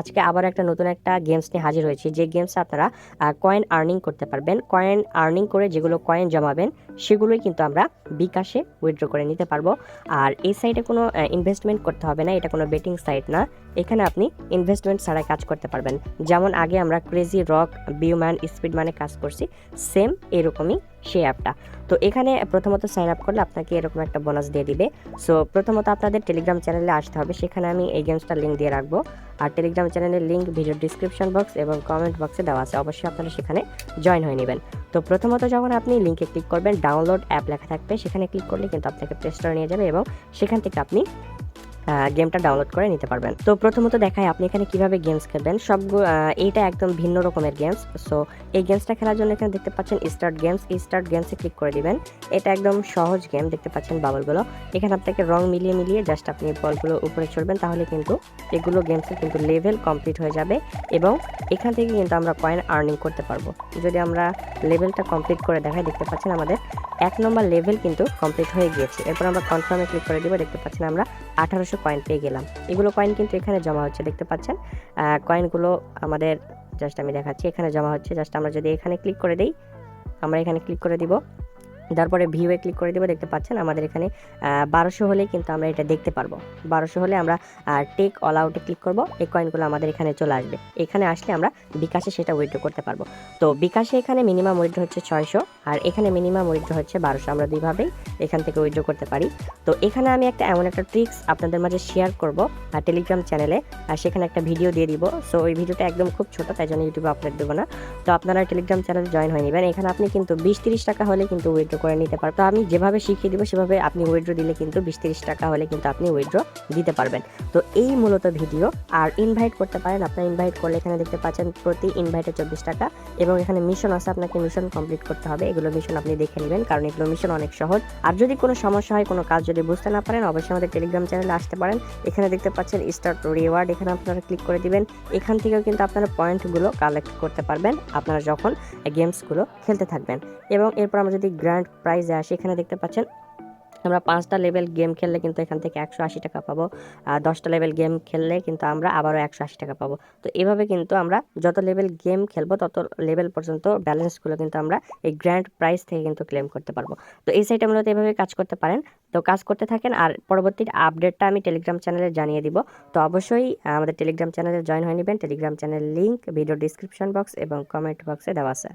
আজকে আবার একটা নতুন একটা গেমস নিয়ে হাজির হয়েছি। যে গেমস আপনারা কয়েন আর্নিং করতে পারবেন। কয়েন আর্নিং করে যেগুলো কয়েন জমাবেন, সেগুলোই কিন্তু আমরা বিকাশে উইথড্র করে নিতে পারব। আর এই সাইটে কোনো ইনভেস্টমেন্ট করতে হবে না, এটা কোনো বেটিং সাইট না। এখানে আপনি ইনভেস্টমেন্ট ছাড়াই কাজ করতে পারবেন। যেমন আগে আমরা ক্রেজি রক বিউম্যান স্পিড মানে কাজ করছি সেম এরকমই সেই অ্যাপটা। তো এখানে প্রথমত সাইন আপ করলে আপনাকে এরকম একটা বোনাস দিয়ে দিবে। সো প্রথমত আপনাদের টেলিগ্রাম চ্যানেলে আসতে হবে। সেখানে আমি এই গেমসটার লিঙ্ক দিয়ে রাখব। আর টেলিগ্রাম চ্যানেলের লিঙ্ক ভিডিও ডিসক্রিপশন বক্স এবং কমেন্ট বক্সে দেওয়া আছে। অবশ্যই আপনারা সেখানে জয়েন হয়ে নেবেন। তো প্রথমত যখন আপনি লিঙ্কে ক্লিক করবেন ডাউনলোড অ্যাপ লেখা থাকবে। সেখানে ক্লিক করলে কিন্তু আপনাকে প্লে স্টোরে নিয়ে যাবে এবং সেখান থেকে আপনি গেমটা ডাউনলোড করে নিতে পারবেন। তো প্রথমত দেখায় আপনি এখানে কীভাবে গেমস খেলবেন। সব এইটা একদম ভিন্ন রকমের গেমস সো এই গেমসটা খেলার জন্য এখানে দেখতে পাচ্ছেন স্টার্ট গেমস স্টার্ট গেমসে ক্লিক করে দিবেন। এটা একদম সহজ গেম দেখতে পাচ্ছেন বাবলগুলো এখানে আপনাকে রং মিলিয়ে মিলিয়ে জাস্ট আপনি বলগুলো উপরে চড়বেন তাহলে কিন্তু এগুলো গেমসের কিন্তু লেভেল কমপ্লিট হয়ে যাবে এবং এখান থেকে কিন্তু আমরা কয়েন আর্নিং করতে পারব। যদি আমরা লেভেলটা কমপ্লিট করে দেখাই, দেখতে পাচ্ছেন আমাদের এক নম্বর লেভেল কিন্তু কমপ্লিট হয়ে গিয়েছে। এরপর আমরা কনফার্মে ক্লিক করে দিব, দেখতে পাচ্ছেন আমরা আঠারোশো কয়েন পেয়ে গেলাম। এগুলো কয়েন কিন্তু এখানে জমা হচ্ছে, দেখতে পাচ্ছেন? কয়েনগুলো আমাদের জাস্ট আমি দেখাচ্ছি, এখানে জমা হচ্ছে। জাস্ট আমরা যদি এখানে ক্লিক করে দিই, আমরা এখানে ক্লিক করে দিব। তারপরে ভিউয়ে ক্লিক করে দিব, দেখতে পাচ্ছেন আমাদের এখানে বারোশো হলে কিন্তু আমরা এটা দেখতে পারব। বারোশো হলে আমরা টেক অল আউটে ক্লিক করব, এই কয়েনগুলো আমাদের এখানে চলে আসবে। এখানে আসলে আমরা বিকাশে সেটা উইথড্র করতে পারব। তো বিকাশে এখানে মিনিমাম উইথড্র হচ্ছে ছয়শো, আর এখানে মিনিমাম উইথড্র হচ্ছে বারোশো। আমরা দুইভাবেই এখান থেকে উইথড্র করতে পারি। তো এখানে আমি একটা এমন একটা ট্রিক্স আপনাদের মাঝে শেয়ার করব টেলিগ্রাম চ্যানেলে আর সেখানে একটা ভিডিও দিয়ে দিব। সো ওই ভিডিওটা একদম খুব ছোটো, তাই জন্য ইউটিউবে আপলোড দেবো না। তো আপনারা টেলিগ্রাম চ্যানেলে জয়েন হয়ে নেবেন। এখানে আপনি কিন্তু বিশ তিরিশ টাকা হলে কিন্তু উইথড্র করে নিতে পারবেন তো আমি যেভাবে শিখিয়ে দিব, সেভাবে আপনি উইথড্র দিলে কিন্তু বিশ তিরিশ টাকা হলে কিন্তু আপনি উইথড্র দিতে পারবেন। তো এই মূলত ভিডিও। আর ইনভাইট করতে পারেন, আপনার ইনভাইট করলে এখানে দেখতে পাচ্ছেন প্রতি ইনভাইটে চব্বিশ টাকা এবং এখানে মিশন আছে, আপনাকে মিশন কমপ্লিট করতে হবে। এগুলো মিশন আপনি দেখে নেবেন, কারণ এগুলো মিশন অনেক সহজ। আর যদি কোনো সমস্যা হয়, কোনো কাজ যদি বুঝতে না পারেন, অবশ্যই আমাদের টেলিগ্রাম চ্যানেলে আসতে পারেন। এখানে দেখতে পাচ্ছেন স্টার্ট রিওয়ার্ড এখানে আপনারা ক্লিক করে দিবেন। এখান থেকেও কিন্তু আপনারা পয়েন্টগুলো কালেক্ট করতে পারবেন, আপনারা যখন গেমসগুলো খেলতে থাকবেন। এবং এরপর আমরা যদি গ্র্যান্ড প্রাইজে আসি। এখানে দেখতে পাচ্ছেন, আমরা পাঁচটা লেভেল গেম খেললে কিন্তু এখান থেকে একশো আশি টাকা পাবো, আর দশটা লেভেল গেম খেললে কিন্তু আমরা আবারও একশো আশি টাকা পাবো। তো এভাবে কিন্তু আমরা যত লেভেল গেম খেলব, তত লেভেল পর্যন্ত ব্যালেন্সগুলো কিন্তু আমরা এই গ্র্যান্ড প্রাইস থেকে কিন্তু ক্লেম করতে পারব। তো এই সাইটে মূলত এভাবে কাজ করতে পারেন। তো কাজ করতে থাকেন, আর পরবর্তী আপডেটটা আমি টেলিগ্রাম চ্যানেলে জানিয়ে দিব। তো অবশ্যই আমাদের টেলিগ্রাম চ্যানেলে জয়েন হয়ে নেবেন। Telegram channel link video description box এবং কমেন্ট বক্সে দেওয়া আছে।